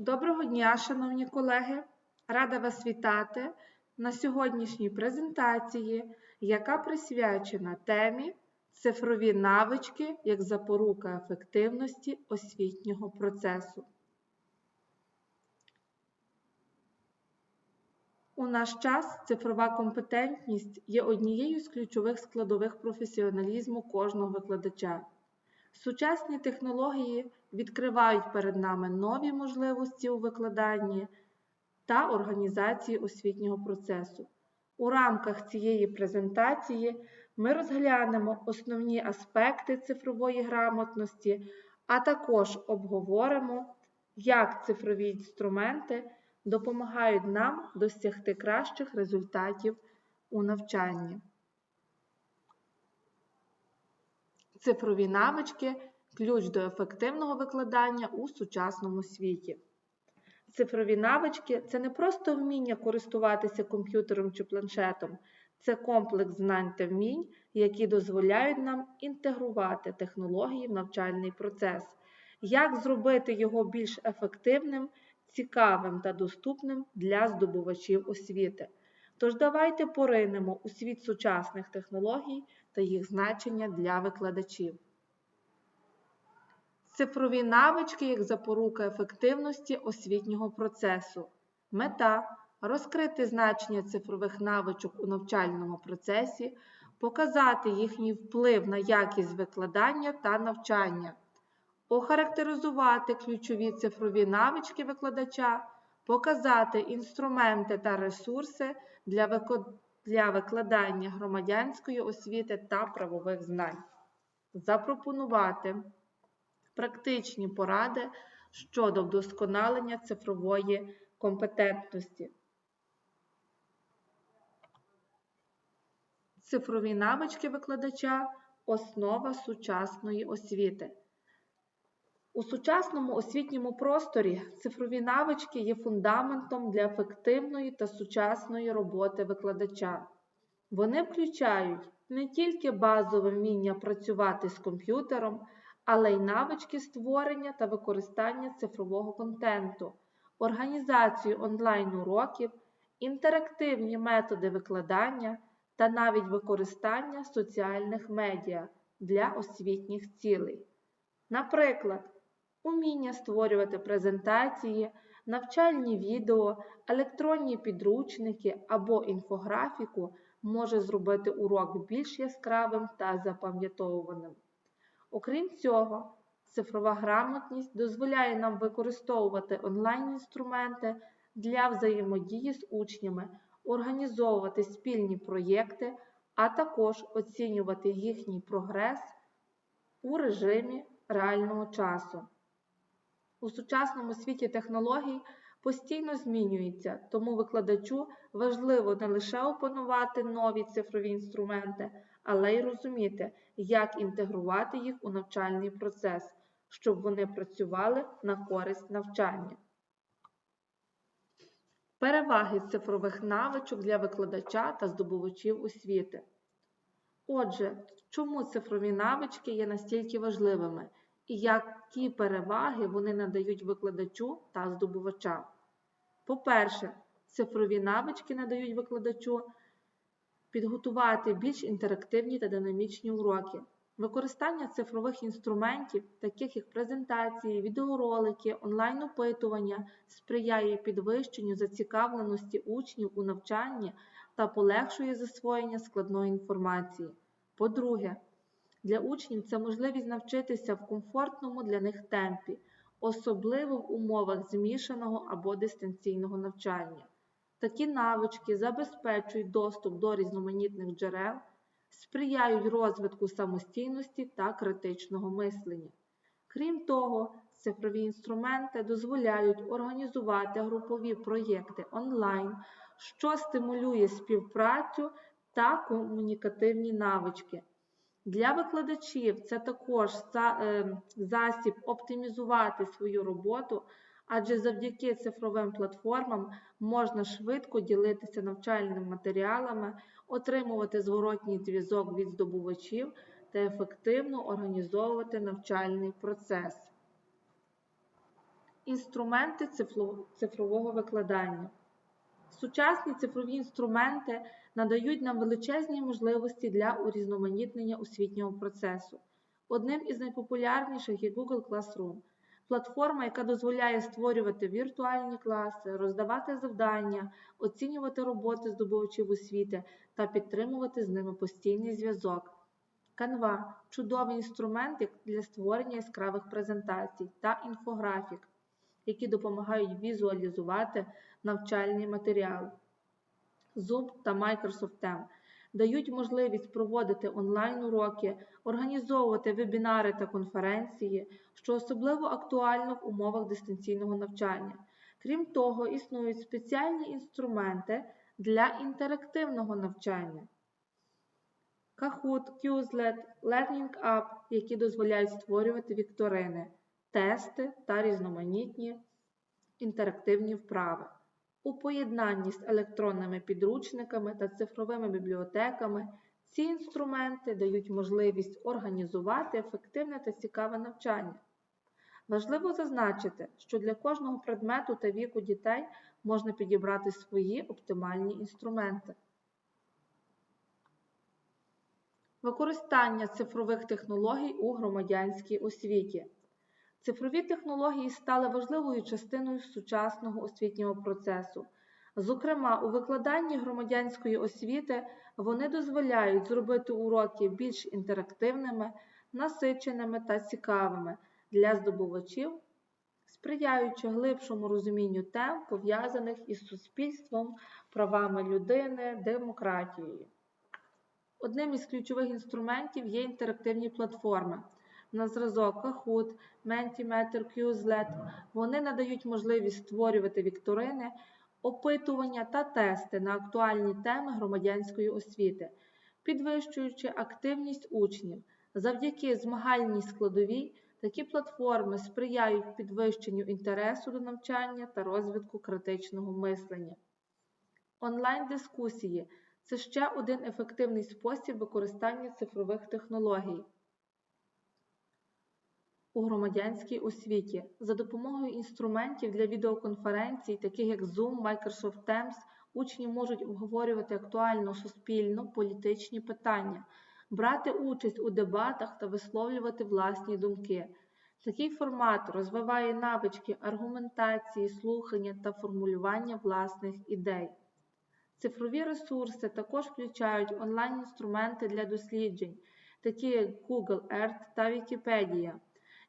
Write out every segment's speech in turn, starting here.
Доброго дня, шановні колеги! Рада вас вітати на сьогоднішній презентації, яка присвячена темі цифрові навички як запорука ефективності освітнього процесу. У наш час цифрова компетентність є однією з ключових складових професіоналізму кожного викладача. Сучасні технології відкривають перед нами нові можливості у викладанні та організації освітнього процесу. У рамках цієї презентації ми розглянемо основні аспекти цифрової грамотності, а також обговоримо, як цифрові інструменти допомагають нам досягти кращих результатів у навчанні. Цифрові навички ключ до ефективного викладання у сучасному світі. Цифрові навички це не просто вміння користуватися комп'ютером чи планшетом, це комплекс знань та вмінь, які дозволяють нам інтегрувати технології в навчальний процес, як зробити його більш ефективним, цікавим та доступним для здобувачів освіти. Тож давайте поринемо у світ сучасних технологій та їх значення для викладачів. Цифрові навички як запорука ефективності освітнього процесу. Мета розкрити значення цифрових навичок у навчальному процесі, показати їхній вплив на якість викладання та навчання, охарактеризувати ключові цифрові навички викладача, показати інструменти та ресурси для для викладання громадянської освіти та правових знань, запропонувати практичні поради щодо вдосконалення цифрової компетентності. Цифрові навички викладача основа сучасної освіти. У сучасному освітньому просторі цифрові навички є фундаментом для ефективної та сучасної роботи викладача. Вони включають не тільки базове вміння працювати з комп'ютером, але й навички створення та використання цифрового контенту, організацію онлайн-уроків, інтерактивні методи викладання та навіть використання соціальних медіа для освітніх цілей. Наприклад, уміння створювати презентації, навчальні відео, електронні підручники або інфографіку може зробити урок більш яскравим та запам'ятовуваним. Окрім цього, цифрова грамотність дозволяє нам використовувати онлайн-інструменти для взаємодії з учнями, організовувати спільні проєкти, а також оцінювати їхній прогрес у режимі реального часу. У сучасному світі технологій постійно змінюється, тому викладачу важливо не лише опанувати нові цифрові інструменти, але й розуміти, як інтегрувати їх у навчальний процес, щоб вони працювали на користь навчання. Переваги цифрових навичок для викладача та здобувачів освіти. Отже, чому цифрові навички є настільки важливими і які переваги вони надають викладачу та здобувачам? По-перше, цифрові навички надають викладачу підготувати більш інтерактивні та динамічні уроки. Використання цифрових інструментів, таких як презентації, відеоролики, онлайн-опитування, сприяє підвищенню зацікавленості учнів у навчанні та полегшує засвоєння складної інформації. По-друге, для учнів це можливість навчитися в комфортному для них темпі, особливо в умовах змішаного або дистанційного навчання. Такі навички забезпечують доступ до різноманітних джерел, сприяють розвитку самостійності та критичного мислення. Крім того, цифрові інструменти дозволяють організувати групові проєкти онлайн, що стимулює співпрацю та комунікативні навички. Для викладачів це також е, засіб оптимізувати свою роботу адже завдяки цифровим платформам можна швидко ділитися навчальними матеріалами, отримувати зворотній зв'язок від здобувачів та ефективно організовувати навчальний процес. Інструменти цифрового викладання. Сучасні цифрові інструменти надають нам величезні можливості для урізноманітнення освітнього процесу. Одним із найпопулярніших є Google Classroom – платформа, яка дозволяє створювати віртуальні класи, роздавати завдання, оцінювати роботи здобувачів освіти та підтримувати з ними постійний зв'язок. Canva – чудовий інструмент для створення яскравих презентацій та інфографік, які допомагають візуалізувати навчальний матеріал. Zoom та Microsoft Teams дають можливість проводити онлайн-уроки, організовувати вебінари та конференції, що особливо актуально в умовах дистанційного навчання. Крім того, існують спеціальні інструменти для інтерактивного навчання. Kahoot, Quizlet, Learning App, які дозволяють створювати вікторини, тести та різноманітні інтерактивні вправи. У поєднанні з електронними підручниками та цифровими бібліотеками ці інструменти дають можливість організувати ефективне та цікаве навчання. Важливо зазначити, що для кожного предмету та віку дітей можна підібрати свої оптимальні інструменти. Використання цифрових технологій у громадянській освіті. Цифрові технології стали важливою частиною сучасного освітнього процесу. Зокрема, у викладанні громадянської освіти вони дозволяють зробити уроки більш інтерактивними, насиченими та цікавими для здобувачів, сприяючи глибшому розумінню тем, пов'язаних із суспільством, правами людини, демократією. Одним із ключових інструментів є інтерактивні платформи. На зразок Kahoot, Mentimeter, Quizlet. Вони надають можливість створювати вікторини, опитування та тести на актуальні теми громадянської освіти, підвищуючи активність учнів. Завдяки змагальній складовій такі платформи сприяють підвищенню інтересу до навчання та розвитку критичного мислення. Онлайн-дискусії це ще один ефективний спосіб використання цифрових технологій у громадянській освіті за допомогою інструментів для відеоконференцій, таких як Zoom, Microsoft Teams, учні можуть обговорювати актуально суспільно-політичні питання, брати участь у дебатах та висловлювати власні думки. Такий формат розвиває навички аргументації, слухання та формулювання власних ідей. Цифрові ресурси також включають онлайн-інструменти для досліджень, такі як Google Earth та Wikipedia,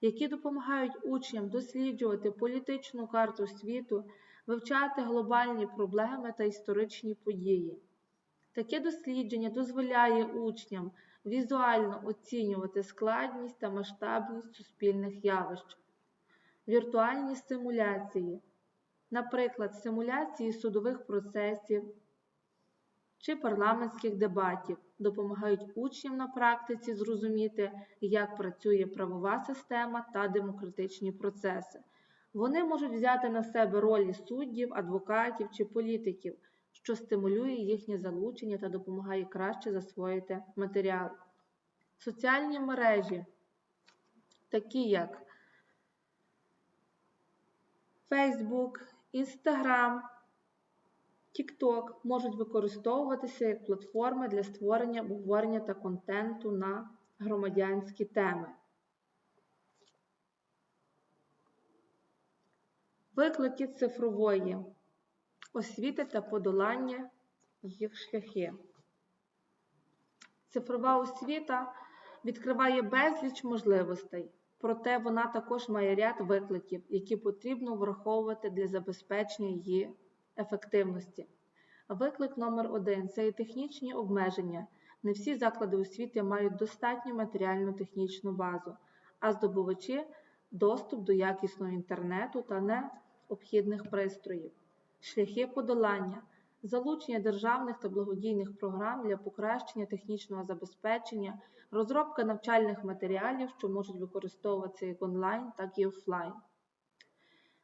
які допомагають учням досліджувати політичну карту світу, вивчати глобальні проблеми та історичні події. Таке дослідження дозволяє учням візуально оцінювати складність та масштабність суспільних явищ. Віртуальні симуляції, наприклад, симуляції судових процесів чи парламентських дебатів, допомагають учням на практиці зрозуміти, як працює правова система та демократичні процеси. Вони можуть взяти на себе ролі суддів, адвокатів чи політиків, що стимулює їхнє залучення та допомагає краще засвоїти матеріал. Соціальні мережі, такі як Facebook, Instagram, TikTok, можуть використовуватися як платформи для створення обговорення та контенту на громадянські теми. Виклики цифрової освіти та подолання їх шляхи. Цифрова освіта відкриває безліч можливостей, проте вона також має ряд викликів, які потрібно враховувати для забезпечення її ефективності. Виклик номер один це і технічні обмеження. Не всі заклади освіти мають достатню матеріально-технічну базу, а здобувачі доступ до якісного інтернету та необхідних пристроїв, шляхи подолання, залучення державних та благодійних програм для покращення технічного забезпечення, розробка навчальних матеріалів, що можуть використовуватися як онлайн, так і офлайн.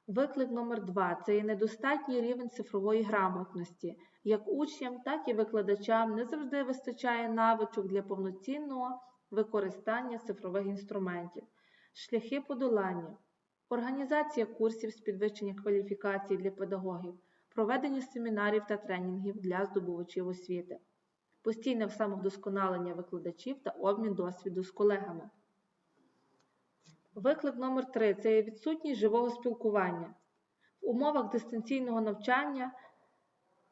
Виклик номер два це і недостатній рівень цифрової грамотності. Як учням, так і викладачам не завжди вистачає навичок для повноцінного використання цифрових інструментів, шляхи подолання. організація курсів з підвищення кваліфікації для педагогів, проведення семінарів та тренінгів для здобувачів освіти, постійне самовдосконалення викладачів та обмін досвіду з колегами. Виклик номер 3 це є відсутність живого спілкування. В умовах дистанційного навчання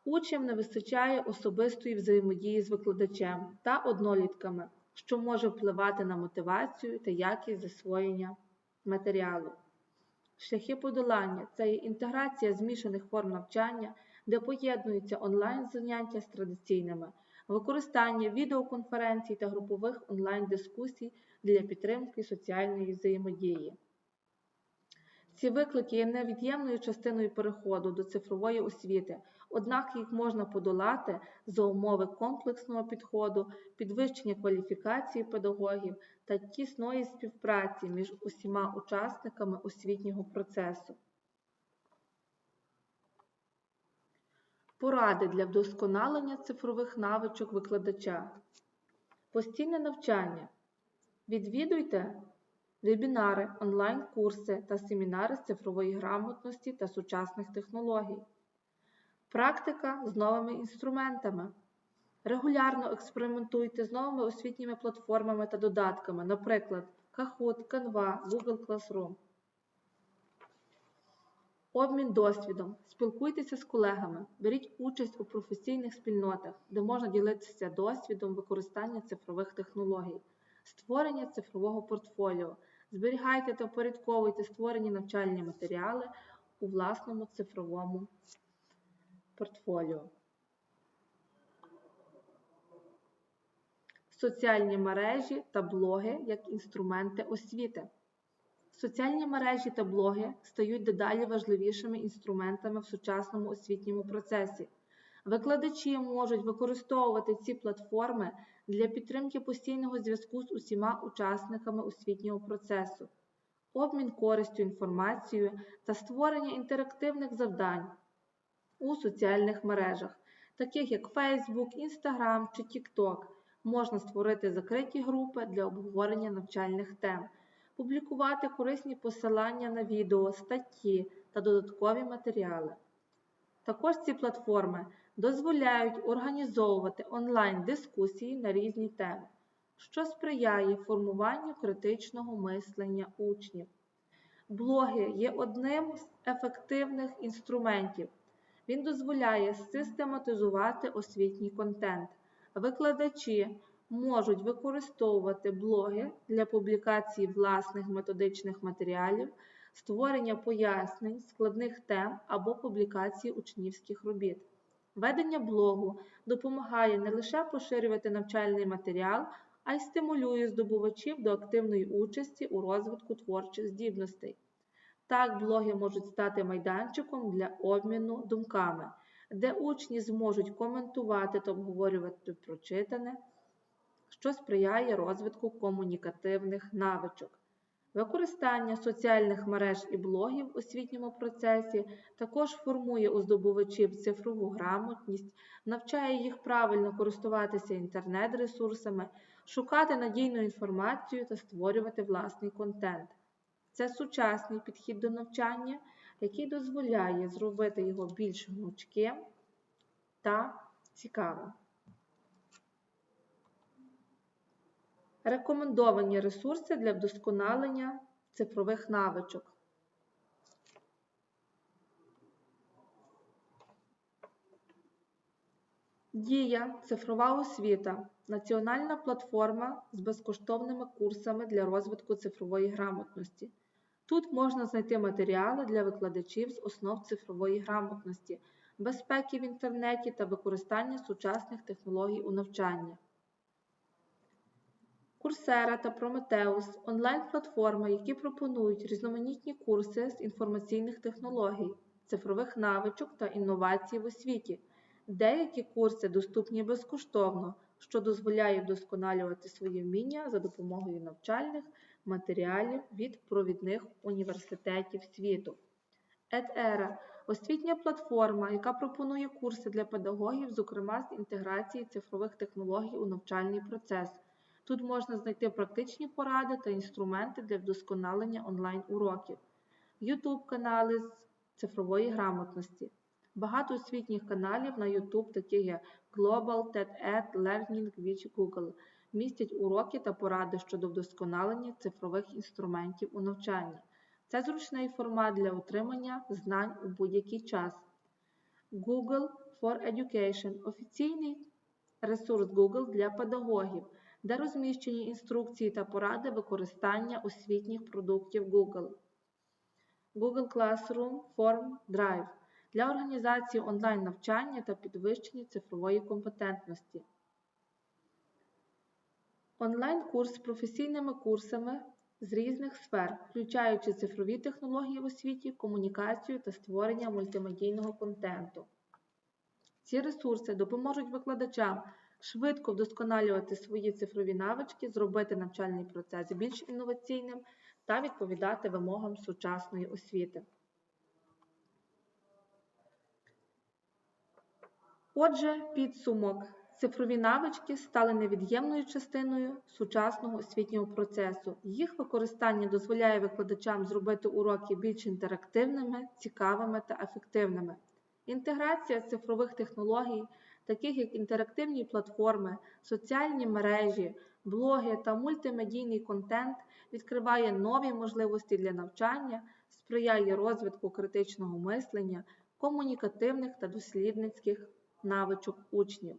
учням не вистачає особистої взаємодії з викладачем та однолітками, що може впливати на мотивацію та якість засвоєння матеріалу. Шляхи подолання це є інтеграція змішаних форм навчання, де поєднуються онлайн-заняття з традиційними, використання відеоконференцій та групових онлайн-дискусій для підтримки соціальної взаємодії. Ці виклики є невід'ємною частиною переходу до цифрової освіти, однак їх можна подолати за умови комплексного підходу, підвищення кваліфікації педагогів та тісної співпраці між усіма учасниками освітнього процесу. Поради для вдосконалення цифрових навичок викладача. Постійне навчання. Відвідуйте вебінари, онлайн-курси та семінари з цифрової грамотності та сучасних технологій. Практика з новими інструментами. Регулярно експериментуйте з новими освітніми платформами та додатками, наприклад, Kahoot, Canva, Google Classroom. Обмін досвідом. Спілкуйтеся з колегами, беріть участь у професійних спільнотах, де можна ділитися досвідом використання цифрових технологій, створення цифрового портфоліо. Зберігайте та упорядковуйте створені навчальні матеріали у власному цифровому портфоліо. Соціальні мережі та блоги як інструменти освіти. Соціальні мережі та блоги стають дедалі важливішими інструментами в сучасному освітньому процесі. Викладачі можуть використовувати ці платформи для підтримки постійного зв'язку з усіма учасниками освітнього процесу, обмін користю інформацією та створення інтерактивних завдань у соціальних мережах, таких як Facebook, Instagram чи TikTok. Можна створити закриті групи для обговорення навчальних тем, публікувати корисні посилання на відео, статті та додаткові матеріали. Також ці платформи дозволяють організовувати онлайн-дискусії на різні теми, що сприяє формуванню критичного мислення учнів. Блоги є одним з ефективних інструментів. Він дозволяє систематизувати освітній контент. Викладачі можуть використовувати блоги для публікації власних методичних матеріалів, створення пояснень, складних тем або публікації учнівських робіт. Ведення блогу допомагає не лише поширювати навчальний матеріал, а й стимулює здобувачів до активної участі у розвитку творчих здібностей. Так, блоги можуть стати майданчиком для обміну думками, де учні зможуть коментувати та обговорювати прочитане, що сприяє розвитку комунікативних навичок. Використання соціальних мереж і блогів в освітньому процесі також формує у здобувачів цифрову грамотність, навчає їх правильно користуватися інтернет-ресурсами, шукати надійну інформацію та створювати власний контент. Це сучасний підхід до навчання, який дозволяє зробити його більш гнучким та цікавим. Рекомендовані ресурси для вдосконалення цифрових навичок. Дія цифрова освіта національна платформа з безкоштовними курсами для розвитку цифрової грамотності. Тут можна знайти матеріали для викладачів з основ цифрової грамотності, безпеки в інтернеті та використання сучасних технологій у навчанні. Курсера та Прометеус онлайн-платформи, які пропонують різноманітні курси з інформаційних технологій, цифрових навичок та інновацій в освіті. Деякі курси доступні безкоштовно, що дозволяє вдосконалювати свої вміння за допомогою навчальних матеріалів від провідних університетів світу. EdEra – освітня платформа, яка пропонує курси для педагогів, зокрема з інтеграції цифрових технологій у навчальний процес. Тут можна знайти практичні поради та інструменти для вдосконалення онлайн-уроків. YouTube канали з цифрової грамотності. Багато освітніх каналів на YouTube, таких як Global, TED-Ed, Learning, Which Google, містять уроки та поради щодо вдосконалення цифрових інструментів у навчанні. Це зручний формат для отримання знань у будь-який час. Google for Education офіційний ресурс Google для педагогів, де розміщені інструкції та поради використання освітніх продуктів Google. Google Classroom Form Drive для організації онлайн-навчання та підвищення цифрової компетентності. Онлайн-курс з професійними курсами з різних сфер, включаючи цифрові технології в освіті, комунікацію та створення мультимедійного контенту. Ці ресурси допоможуть викладачам швидко вдосконалювати свої цифрові навички, зробити навчальний процес більш інноваційним та відповідати вимогам сучасної освіти. Отже, підсумок. Цифрові навички стали невід'ємною частиною сучасного освітнього процесу. Їх використання дозволяє викладачам зробити уроки більш інтерактивними, цікавими та ефективними. Інтеграція цифрових технологій, таких як інтерактивні платформи, соціальні мережі, блоги та мультимедійний контент, відкриває нові можливості для навчання, сприяє розвитку критичного мислення, комунікативних та дослідницьких навичок учнів.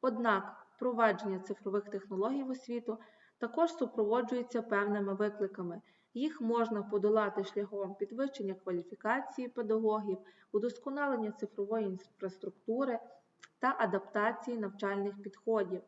Однак впровадження цифрових технологій в освіту також супроводжується певними викликами. Їх можна подолати шляхом підвищення кваліфікації педагогів, удосконалення цифрової інфраструктури та адаптації навчальних підходів.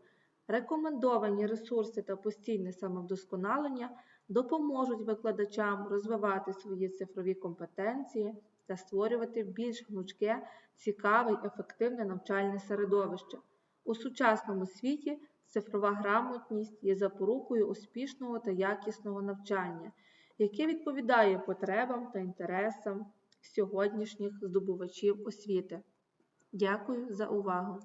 Рекомендовані ресурси та постійне самовдосконалення допоможуть викладачам розвивати свої цифрові компетенції та створювати більш гнучке, цікаве й ефективне навчальне середовище. У сучасному світі цифрова грамотність є запорукою успішного та якісного навчання, яке відповідає потребам та інтересам сьогоднішніх здобувачів освіти. Дякую за увагу!